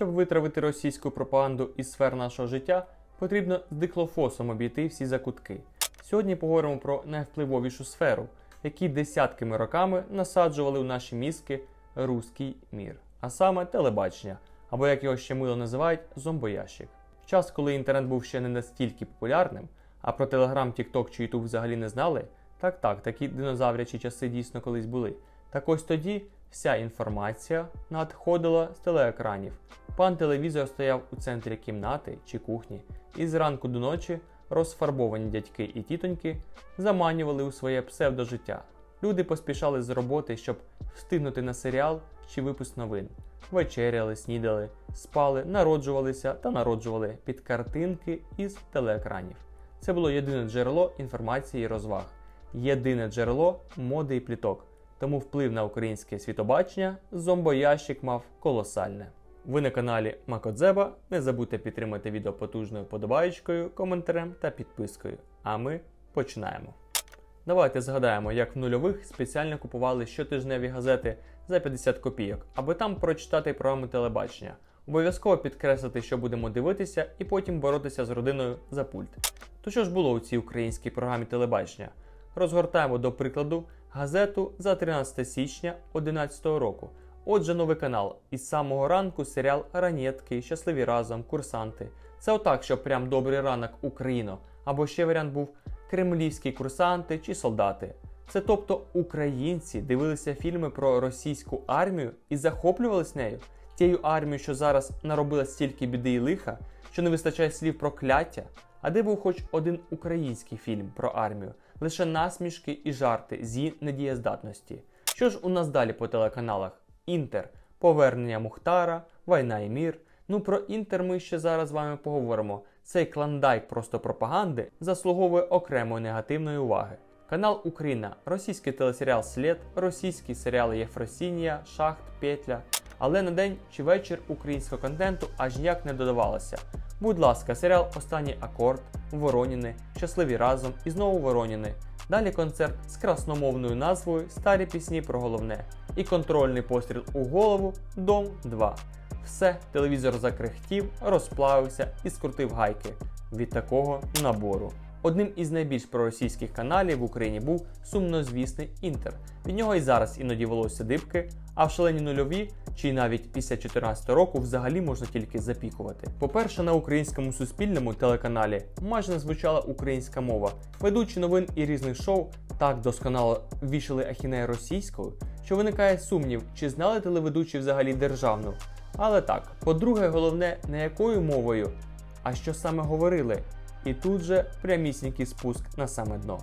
Щоб витравити російську пропаганду із сфер нашого життя, потрібно з диклофосом обійти всі закутки. Сьогодні поговоримо про найвпливовішу сферу, які десятками роками насаджували у наші мізки руський мір, а саме телебачення, або як його ще мило називають зомбоящик. В час, коли інтернет був ще не настільки популярним, а про Телеграм, Тікток чи Ютуб взагалі не знали, так так, такі динозаврячі часи дійсно колись були. Так ось тоді вся інформація надходила з телеекранів. Пан телевізор стояв у центрі кімнати чи кухні, і зранку до ночі розфарбовані дядьки і тітоньки заманювали у своє псевдожиття. Люди поспішали з роботи, щоб встигнути на серіал чи випуск новин. Вечеряли, снідали, спали, народжувалися та народжували під картинки із телеекранів. Це було єдине джерело інформації і розваг, єдине джерело моди і пліток. Тому вплив на українське світобачення зомбоящик мав колосальне. Ви на каналі Макодзеба. Не забудьте підтримати відео потужною подобаєчкою, коментарем та підпискою. А ми починаємо. Давайте згадаємо, як в нульових спеціально купували щотижневі газети за 50 копійок, аби там прочитати програму телебачення. Обов'язково підкреслити, що будемо дивитися, і потім боротися з родиною за пульт. То що ж було у цій українській програмі телебачення? Розгортаємо до прикладу газету за 13 січня 2011 року. Отже, новий канал. Із самого ранку серіал Ранєтки, Щасливі разом, курсанти. Це отак, що прям добрий ранок Україно. Або ще варіант був Кремлівські курсанти чи солдати. Це тобто українці дивилися фільми про російську армію і захоплювались нею, тією армією, що зараз наробила стільки біди і лиха, що не вистачає слів прокляття. А де був хоч один український фільм про армію, лише насмішки і жарти з її недієздатності. Що ж у нас далі по телеканалах? Інтер, Повернення Мухтара, Війна і Мір. Ну про Інтер ми ще зараз з вами поговоримо. Цей клондайк просто пропаганди заслуговує окремої негативної уваги. Канал Україна, російський телесеріал Слід, російський серіал Єфросінія, Шахт, Петля. Але на день чи вечір українського контенту аж ніяк не додавалося. Будь ласка, серіал Останній акорд, Вороніни, Щасливі разом і знову Вороніни. Далі концерт з красномовною назвою Старі пісні про головне і контрольний постріл у голову Дом 2. Все, телевізор закрехтів, розплавився і скрутив гайки від такого набору. Одним із найбільш проросійських каналів в Україні був сумнозвісний Інтер. Від нього і зараз іноді волосся дибки, а в шалені нульові, чи навіть після 14 року взагалі можна тільки запікувати. По-перше, на українському суспільному телеканалі майже не звучала українська мова. Ведучі новин і різних шоу так досконало вішали ахінею російською, що виникає сумнів, чи знали телеведучі взагалі державну. Але так, по-друге, головне, не якою мовою, а що саме говорили. І тут же прямісінький спуск на саме дно.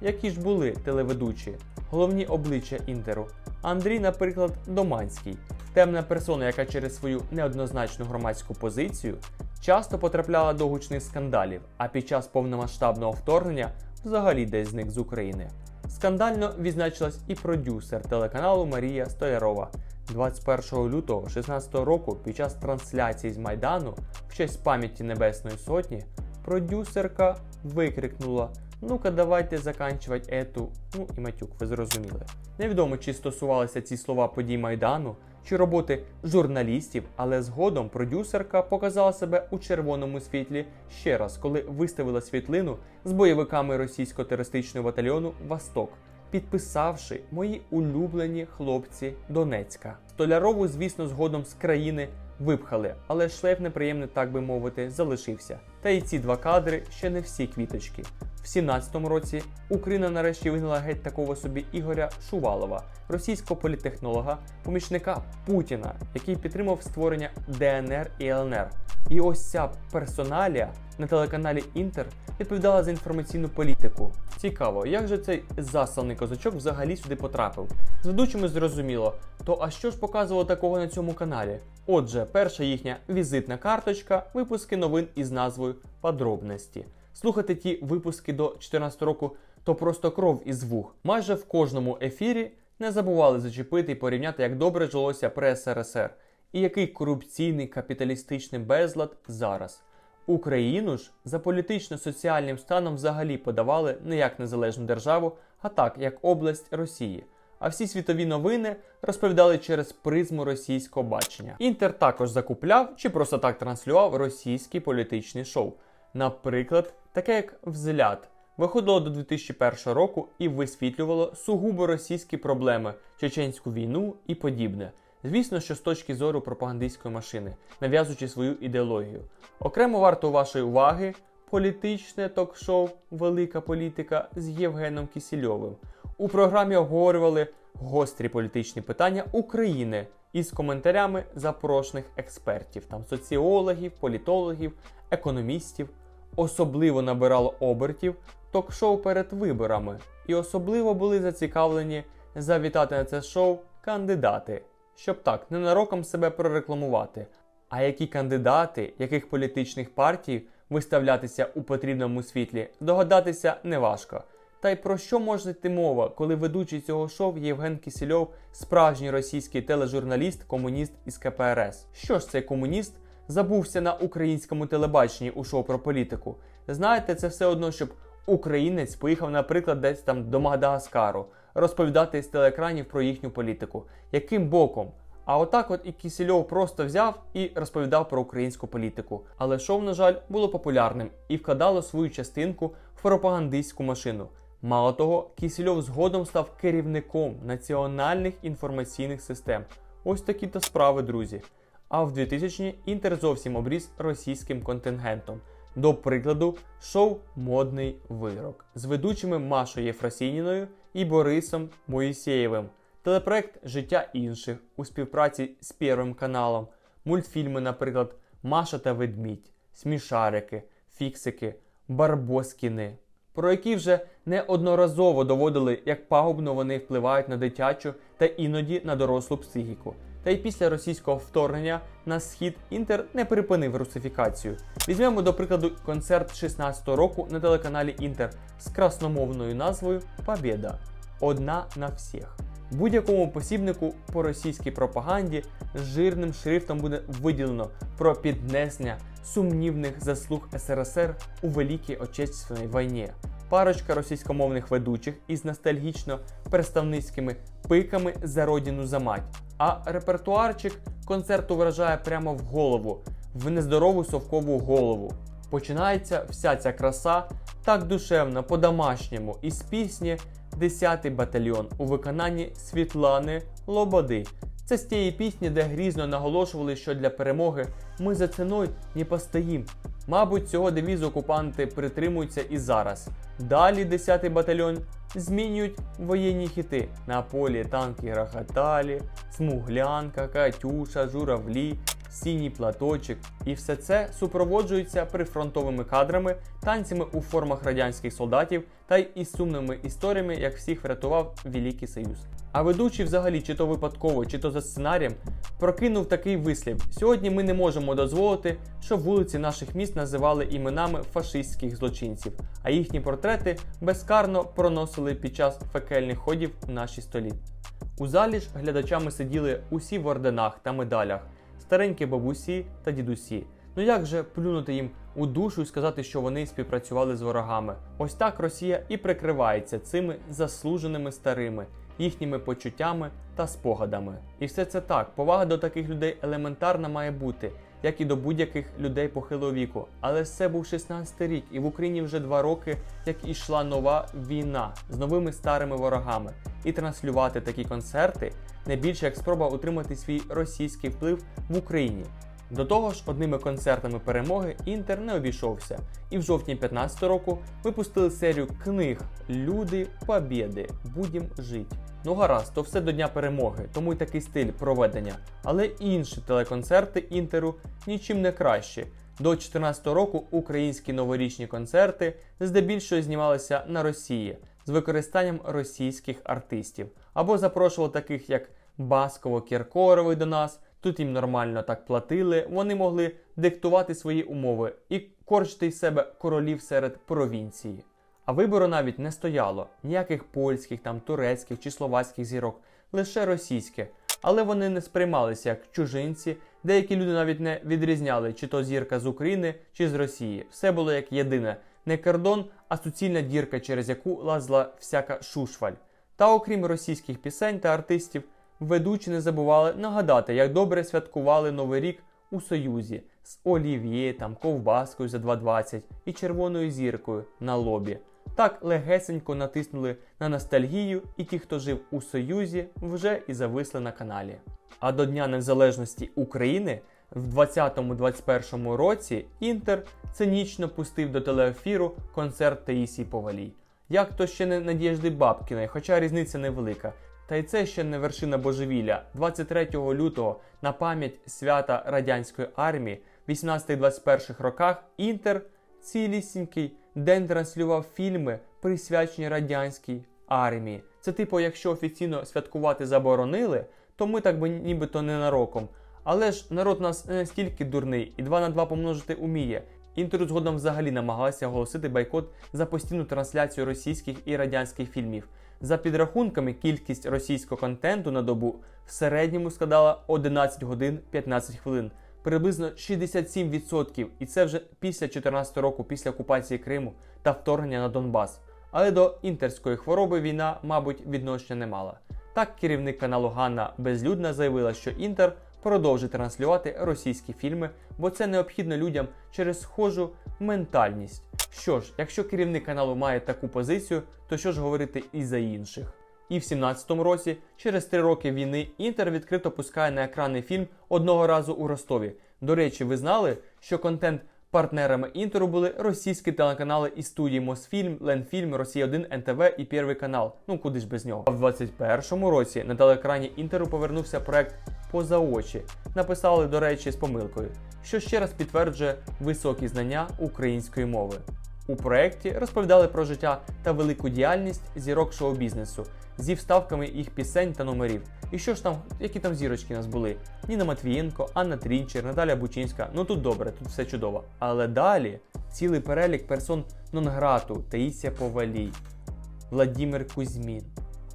Які ж були телеведучі, головні обличчя Інтеру. Андрій, наприклад, Доманський, темна персона, яка через свою неоднозначну громадську позицію часто потрапляла до гучних скандалів, а під час повномасштабного вторгнення взагалі десь зник з України. Скандально відзначилась і продюсер телеканалу Марія Столярова. 21 лютого 2016 року під час трансляції з Майдану в честь пам'яті Небесної Сотні продюсерка викрикнула: Ну-ка, давайте заканчувати ету. Ну і матюк, ви зрозуміли. Невідомо, чи стосувалися ці слова подій Майдану чи роботи журналістів, але згодом продюсерка показала себе у червоному світлі ще раз, коли виставила світлину з бойовиками російського терористичного батальйону Восток підписавши мої улюблені хлопці Донецька. Столярову, звісно, згодом з країни випхали, але шлейф неприємний, так би мовити, залишився. Та й ці два кадри ще не всі квіточки. В 17-му році Україна нарешті вигнала геть такого собі Ігоря Шувалова, російського політехнолога, помічника Путіна, який підтримав створення ДНР і ЛНР. І ось ця персоналія на телеканалі Інтер відповідала за інформаційну політику. Цікаво, як же цей засланий козачок взагалі сюди потрапив? З ведучими зрозуміло, то а що ж показувало такого на цьому каналі? Отже, перша їхня візитна карточка, випуски новин із назвою Подробності. Слухати ті випуски до 14 року то просто кров із вух. Майже в кожному ефірі не забували зачепити і порівняти, як добре жилося при СРСР і який корупційний капіталістичний безлад зараз. Україну ж за політично-соціальним станом взагалі подавали не як незалежну державу, а так як область Росії. А всі світові новини розповідали через призму російського бачення. Інтер також закупляв чи просто так транслював російські політичні шоу. Наприклад, таке як Взгляд виходило до 2001 року і висвітлювало сугубо російські проблеми, чеченську війну і подібне. Звісно, що з точки зору пропагандистської машини, нав'язуючи свою ідеологію. Окремо варто вашої уваги політичне ток-шоу Велика політика з Євгеном Кісільовим. У програмі обговорювали гострі політичні питання України із коментарями запрошених експертів, там соціологів, політологів, економістів. Особливо набирало обертів ток-шоу перед виборами, і особливо були зацікавлені завітати на це шоу кандидати, щоб так ненароком себе прорекламувати. А які кандидати, яких політичних партій виставлятися у потрібному світлі, догадатися неважко. Та й про що може йти мова, коли ведучий цього шоу Євген Кісільов, справжній російський тележурналіст, комуніст із КПРС? Що ж цей комуніст забувся на українському телебаченні у шоу про політику? Знаєте, це все одно, щоб українець поїхав, наприклад, десь там до Мадагаскару, розповідати з телеекранів про їхню політику. Яким боком? А отак от і Кісільов просто взяв і розповідав про українську політику. Але шоу, на жаль, було популярним і вкладало свою частинку в пропагандистську машину. Мало того, Кісільов згодом став керівником національних інформаційних систем. Ось такі то справи, друзі. А в 2000-ні Інтер зовсім обріз російським контингентом. До прикладу, шоу Модний вирок з ведучими Машою Єфросініною і Борисом Моїсеєвим. Телепроект Життя інших у співпраці з Первим каналом, мультфільми, наприклад, Маша та Ведмідь, Смішарики, Фіксики, Барбоскіни, про які вже неодноразово доводили, як пагубно вони впливають на дитячу та іноді на дорослу психіку. Та й після російського вторгнення на схід Інтер не припинив русифікацію. Візьмемо до прикладу концерт 16-го року на телеканалі Інтер з красномовною назвою Побєда. Одна на всіх. Будь-якому посібнику по російській пропаганді з жирним шрифтом буде виділено про піднесення сумнівних заслуг СРСР у Великій Отечественній війні. Парочка російськомовних ведучих із ностальгічно представницькими пиками за родину за мать. А репертуарчик концерту вражає прямо в голову, в нездорову совкову голову. Починається вся ця краса так душевно, по-домашньому, із пісні 10-й батальйон у виконанні Світлани Лободи. Це з тієї пісні, де грізно наголошували, що для перемоги ми за ціною не постоїм. Мабуть, цього девізу окупанти притримуються і зараз. Далі 10-й батальйон змінюють воєнні хіти. На полі танки грохоталі, смуглянка, Катюша, журавлі, синій платочок. І все це супроводжується прифронтовими кадрами, танцями у формах радянських солдатів та й із сумними історіями, як всіх врятував Великий Союз. А ведучий, взагалі, чи то випадково, чи то за сценарієм, прокинув такий вислів: сьогодні ми не можемо дозволити, щоб вулиці наших міст називали іменами фашистських злочинців, а їхні портрети безкарно проносили під час фекельних ходів у нашій столі. У залі ж глядачами сиділи усі в орденах та медалях, старенькі бабусі та дідусі. Ну як же плюнути їм у душу і сказати, що вони співпрацювали з ворогами? Ось так Росія і прикривається цими заслуженими старими, їхніми почуттями та спогадами. І все це так. Повага до таких людей елементарна має бути, як і до будь-яких людей похилого віку. Але це був 16 рік, і в Україні вже два роки, як ішла нова війна з новими старими ворогами. І транслювати такі концерти не більше як спроба утримати свій російський вплив в Україні. До того ж, одними концертами перемоги Інтер не обійшовся, і в жовтні 15 року випустили серію книг Люди Побєди. Будім жить. Ну гаразд, то все до Дня перемоги, тому й такий стиль проведення. Але інші телеконцерти Інтеру нічим не кращі. До 2014 року українські новорічні концерти здебільшого знімалися на Росії з використанням російських артистів або запрошували таких як Басково Кіркоровий до нас. Тут їм нормально так платили, вони могли диктувати свої умови і корчити із себе королів серед провінції. А вибору навіть не стояло ніяких польських, там турецьких чи словацьких зірок, лише російське. Але вони не сприймалися як чужинці. Деякі люди навіть не відрізняли, чи то зірка з України, чи з Росії. Все було як єдине, не кордон, а суцільна дірка, через яку лазила всяка шушваль. Та окрім російських пісень та артистів, ведучі не забували нагадати, як добре святкували Новий рік у Союзі з олів'є, там, ковбаскою за 2,20 і червоною зіркою на лобі. Так легесенько натиснули на ностальгію, і ті, хто жив у Союзі, вже і зависли на каналі. А до Дня Незалежності України в 2020-2021 році Інтер цинічно пустив до телеефіру концерт Таїсії Повалій. Як то ще не Надіжди Бабкіної, хоча різниця невелика. Та й це ще не вершина божевілля. 23 лютого на пам'ять свята радянської армії в 18-21 роках Інтер цілісінький день транслював фільми, присвячені радянській армії. Це типу, якщо офіційно святкувати заборонили, то ми так би нібито ненароком. Але ж народ нас не настільки дурний і 2 на 2 помножити уміє. Інтеру згодом взагалі намагалася оголосити бойкот за постійну трансляцію російських і радянських фільмів. За підрахунками, кількість російського контенту на добу в середньому складала 11 годин 15 хвилин, приблизно 67%, і це вже після 14 року, після окупації Криму та вторгнення на Донбас. Але до інтерської хвороби війна, мабуть, відношення не мала. Так, керівник каналу Ганна Безлюдна заявила, що Інтер продовжить транслювати російські фільми, бо це необхідно людям через схожу ментальність. Що ж, якщо керівник каналу має таку позицію, то що ж говорити і за інших? І в 17-му році, через три роки війни, Інтер відкрито пускає на екрани фільм одного разу у Ростові. До речі, ви знали, що контент партнерами Інтеру були російські телеканали і студії Мосфільм, Ленфільм, Росія 1, НТВ і Первий канал. Ну куди ж без нього. А в 21-му році на телекані Інтеру повернувся проект поза очі. Написали, до речі, з помилкою, що ще раз підтверджує високі знання української мови. У проєкті розповідали про життя та велику діяльність зірок шоу-бізнесу зі вставками їх пісень та номерів. І що ж там, які там зірочки у нас були? Ніна Матвієнко, Анна Трінчер, Наталя Бучинська. Ну тут добре, тут все чудово. Але далі цілий перелік персон Нонграту, Таїсія Повалій, Владимир Кузьмін,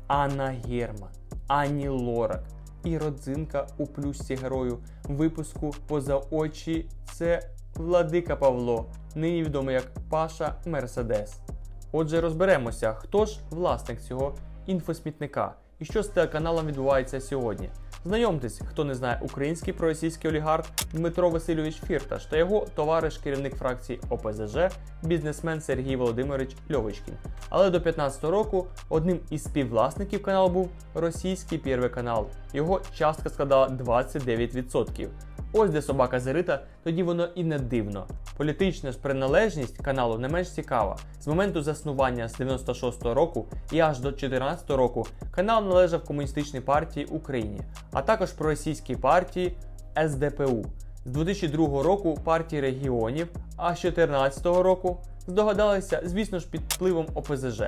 Анна Герман, Ані Лорак і родзинка у плюсі герою випуску поза очі. Це Владика Павло, нині відомий як Паша Мерседес. Отже, розберемося, хто ж власник цього інфосмітника і що з телеканалом відбувається сьогодні. Знайомтесь, хто не знає, український проросійський олігарх Дмитро Васильович Фірташ та його товариш, керівник фракції ОПЗЖ, бізнесмен Сергій Володимирович Льовочкін. Але до 15 року одним із співвласників каналу був російський Первий канал. Його частка складала 29%. Ось де собака зарита, тоді воно і не дивно. Політична ж приналежність каналу не менш цікава. З моменту заснування з 96-го року і аж до 2014 року канал належав комуністичній партії Україні, а також проросійській партії СДПУ. З 2002 року партії регіонів, а з 2014 року здогадалися, звісно ж, під впливом ОПЗЖ.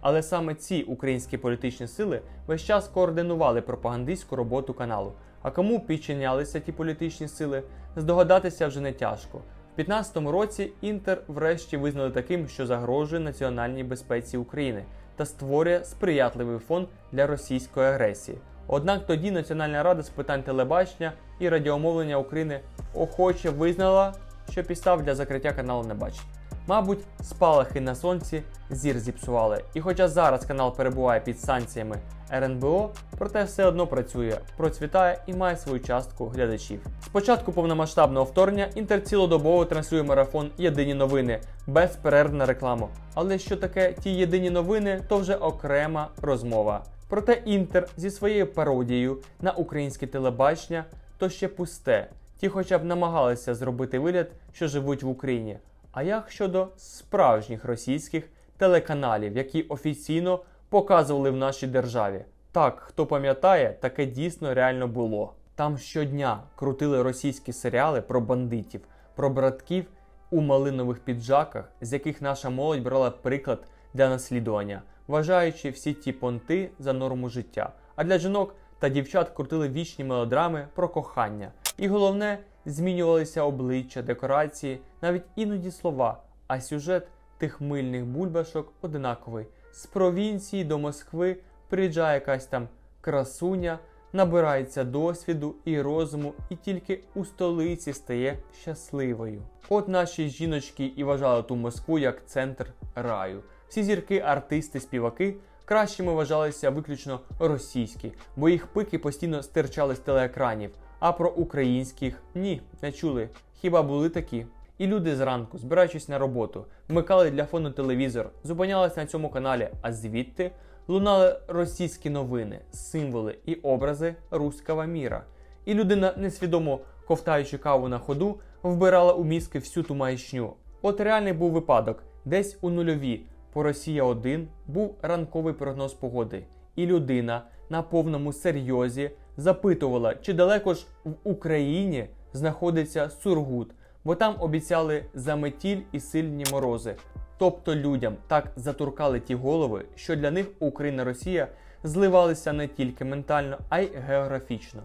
Але саме ці українські політичні сили весь час координували пропагандистську роботу каналу. А кому підчинялися ті політичні сили, здогадатися вже не тяжко. В 2015 році Інтер врешті визнали таким, що загрожує національній безпеці України та створює сприятливий фон для російської агресії. Однак тоді Національна рада з питань телебачення і радіомовлення України охоче визнала, що підстав для закриття каналу не бачить. Мабуть, спалахи на сонці зір зіпсували. І хоча зараз канал перебуває під санкціями РНБО, проте все одно працює, процвітає і має свою частку глядачів. Спочатку повномасштабного вторгнення Інтер цілодобово транслює марафон Єдині новини, безперервна реклама. Але що таке ті єдині новини, то вже окрема розмова. Проте Інтер зі своєю пародією на українське телебачення то ще пусте. Ті, хоча б намагалися зробити вигляд, що живуть в Україні. А як щодо справжніх російських телеканалів, які офіційно показували в нашій державі? Так, хто пам'ятає, таке дійсно реально було. Там щодня крутили російські серіали про бандитів, про братків у малинових піджаках, з яких наша молодь брала приклад для наслідування, вважаючи всі ті понти за норму життя. А для жінок та дівчат крутили вічні мелодрами про кохання. І головне, змінювалися обличчя, декорації, навіть іноді слова, а сюжет тих мильних бульбашок одинаковий. З провінції до Москви приїжджає якась там красуня, набирається досвіду і розуму, і тільки у столиці стає щасливою. От наші жіночки і вважали ту Москву як центр раю. Всі зірки, артисти, співаки Кращими вважалися виключно російські, бо їх пики постійно стирчали з телеекранів. А про українських ні, не чули. Хіба були такі? І люди зранку, збираючись на роботу, вмикали для фону телевізор, зупинялись на цьому каналі, а звідти лунали російські новини, символи і образи руського міра. І людина, несвідомо ковтаючи каву на ходу, вбирала у мізки всю ту маячню. От реальний був випадок, десь у нульові по Росія 1 був ранковий прогноз погоди, і людина на повному серйозі запитувала, чи далеко ж в Україні знаходиться Сургут, бо там обіцяли заметіль і сильні морози. Тобто людям так затуркали ті голови, що для них Україна Росія зливалися не тільки ментально, а й географічно.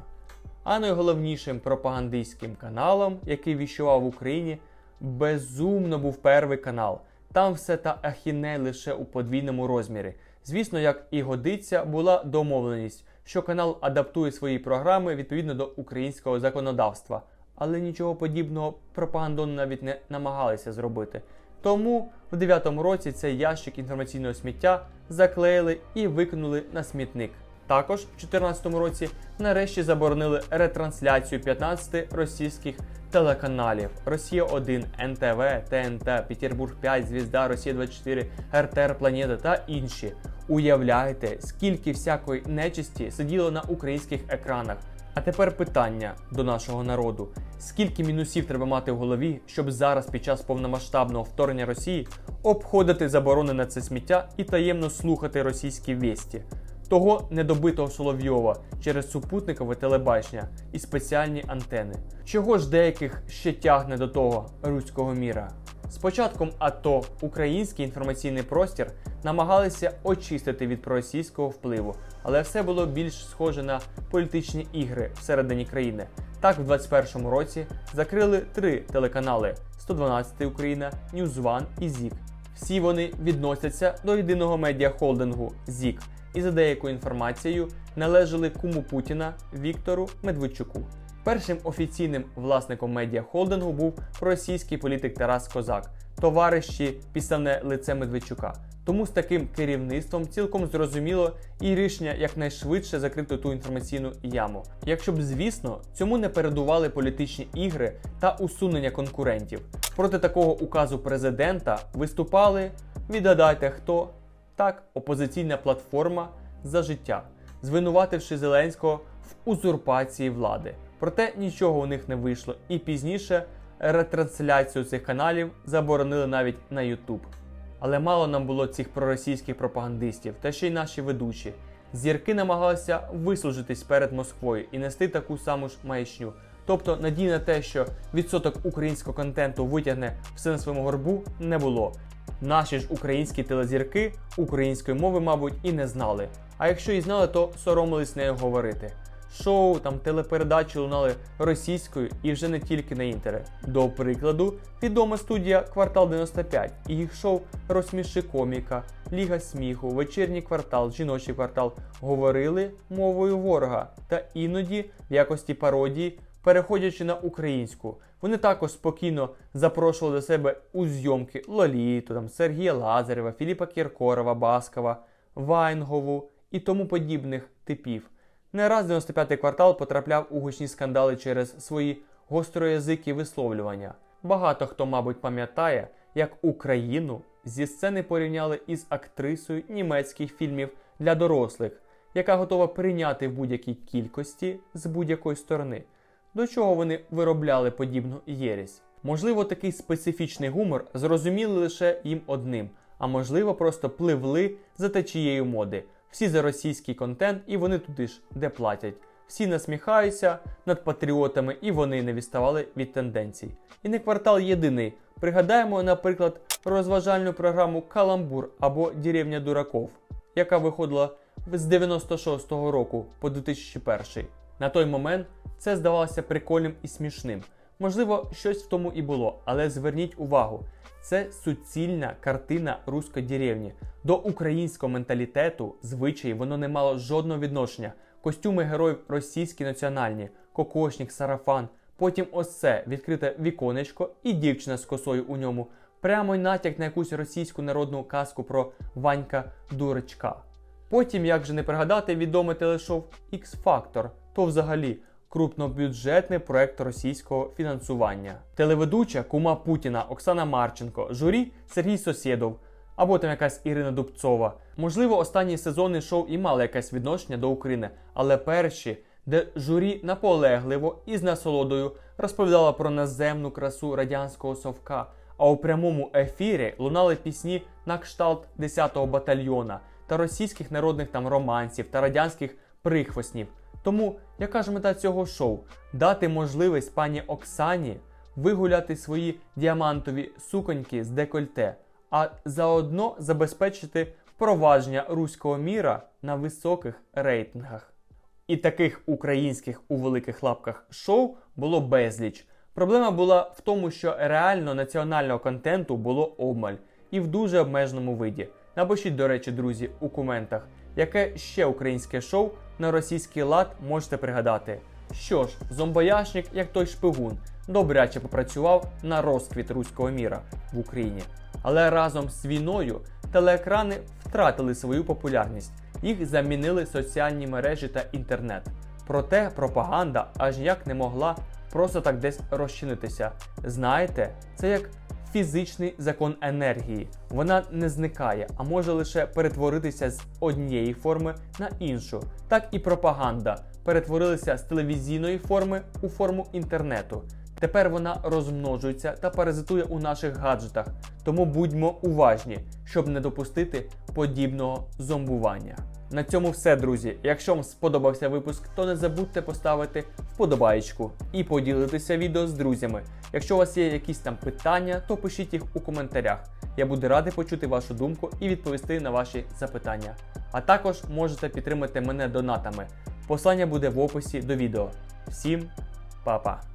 А найголовнішим пропагандистським каналом, який віщував в Україні, безумно був перший канал. Там все та ахіней лише у подвійному розмірі. Звісно, як і годиться, була домовленість, що канал адаптує свої програми відповідно до українського законодавства, але нічого подібного пропагандон навіть не намагалися зробити. Тому в 9-му році цей ящик інформаційного сміття заклеїли і викинули на смітник. Також в 2014 році нарешті заборонили ретрансляцію 15 російських телеканалів: Росія 1, НТВ, ТНТ, Петербург 5, Звізда, Росія 24, РТР Планета та інші. Уявляєте, скільки всякої нечисті сиділо на українських екранах. А тепер питання до нашого народу: скільки мінусів треба мати в голові, щоб зараз під час повномасштабного вторгнення Росії обходити заборони на це сміття і таємно слухати російські вісті? Того недобитого Соловйова через супутникове телебачення і спеціальні антени. Чого ж деяких ще тягне до того руського міра? З початком АТО український інформаційний простір намагалися очистити від проросійського впливу, але все було більш схоже на політичні ігри всередині країни. Так, в 21-му році закрили три телеканали: 112 Україна, Ньюзван і ЗІК. Всі вони відносяться до єдиного медіахолдингу ЗІК і за деякою інформацією належали куму Путіна Віктору Медведчуку. Першим офіційним власником медіахолдингу був російський політик Тарас Козак, товариші підставне лице Медведчука. Тому з таким керівництвом цілком зрозуміло і рішення якнайшвидше закрити ту інформаційну яму. Якщо б, звісно, цьому не передували політичні ігри та усунення конкурентів. Проти такого указу президента виступали, відгадайте хто, так, опозиційна платформа за життя, звинувативши Зеленського в узурпації влади. Проте нічого у них не вийшло, і пізніше ретрансляцію цих каналів заборонили навіть на YouTube. Але мало нам було цих проросійських пропагандистів, та ще й наші ведучі. Зірки намагалися вислужитись перед Москвою і нести таку саму ж маячню. Тобто надій на те, що відсоток українського контенту витягне все на своєму горбу, не було. Наші ж українські телезірки української мови, мабуть, і не знали. А якщо і знали, то соромились нею говорити. Шоу, там телепередачі лунали російською і вже не тільки на інтері. До прикладу, відома студія Квартал 95 і їх шоу Розсміши коміка, Ліга сміху, вечірній квартал, жіночий квартал говорили мовою ворога та іноді в якості пародії, переходячи на українську. Вони також спокійно запрошували до себе у зйомки Лоліту, там Сергія Лазарева, Філіпа Кіркорова, Баскова, Вайнгову і тому подібних типів. Не раз 95-й квартал потрапляв у гучні скандали через свої гостроязикі висловлювання. Багато хто, мабуть, пам'ятає, як Україну зі сцени порівняли із актрисою німецьких фільмів для дорослих, яка готова прийняти в будь-якій кількості з будь-якої сторони. До чого вони виробляли подібну єресь? Можливо, такий специфічний гумор зрозуміли лише їм одним, а можливо, просто пливли за течією моди. Всі за російський контент, і вони туди ж, де платять. Всі насміхаються над патріотами, і вони не відставали від тенденцій. І не квартал єдиний. Пригадаємо, наприклад, розважальну програму Каламбур або Деревня дураков, яка виходила з 96-го року по 2001. На той момент це здавалося прикольним і смішним. Можливо, щось в тому і було, але зверніть увагу, це суцільна картина руської деревні. До українського менталітету, звичаї, воно не мало жодного відношення. Костюми героїв російські національні, кокошник, сарафан. Потім ось це відкрите віконечко і дівчина з косою у ньому. Прямо й натяк на якусь російську народну казку про Ванька дурачка. Потім, як же не пригадати, відоме телешоу X-Factor, то взагалі крупнобюджетний проект російського фінансування. Телеведуча кума Путіна Оксана Марченко, журі Сергій Сосєдов або там якась Ірина Дубцова. Можливо, останні сезони шоу і мали якесь відношення до України, але перші, де журі наполегливо і з насолодою розповідала про наземну красу радянського совка. А у прямому ефірі лунали пісні на кшталт 10-го батальйона та російських народних там романсів та радянських прихвостнів. Тому яка ж мета цього шоу? Дати можливість пані Оксані вигуляти свої діамантові суконьки з декольте, а заодно забезпечити впровадження руського міра на високих рейтингах. І таких українських у великих лапках шоу було безліч. Проблема була в тому, що реально національного контенту було обмаль і в дуже обмеженому виді. Напишіть, до речі, друзі, у коментах, яке ще українське шоу на російський лад можете пригадати. Що ж, зомбояшник, як той шпигун, добряче попрацював на розквіт руського міра в Україні. Але разом з війною телеекрани втратили свою популярність. Їх замінили соціальні мережі та інтернет. Проте пропаганда аж ніяк не могла просто так десь розчинитися. Знаєте, це як фізичний закон енергії. Вона не зникає, а може лише перетворитися з однієї форми на іншу. Так і пропаганда перетворилася з телевізійної форми у форму інтернету. Тепер вона розмножується та паразитує у наших гаджетах, тому будьмо уважні, щоб не допустити подібного зомбування. На цьому все, друзі. Якщо вам сподобався випуск, то не забудьте поставити вподобаєчку і поділитися відео з друзями. Якщо у вас є якісь там питання, то пишіть їх у коментарях. Я буду радий почути вашу думку і відповісти на ваші запитання. А також можете підтримати мене донатами. Посилання буде в описі до відео. Всім па-па!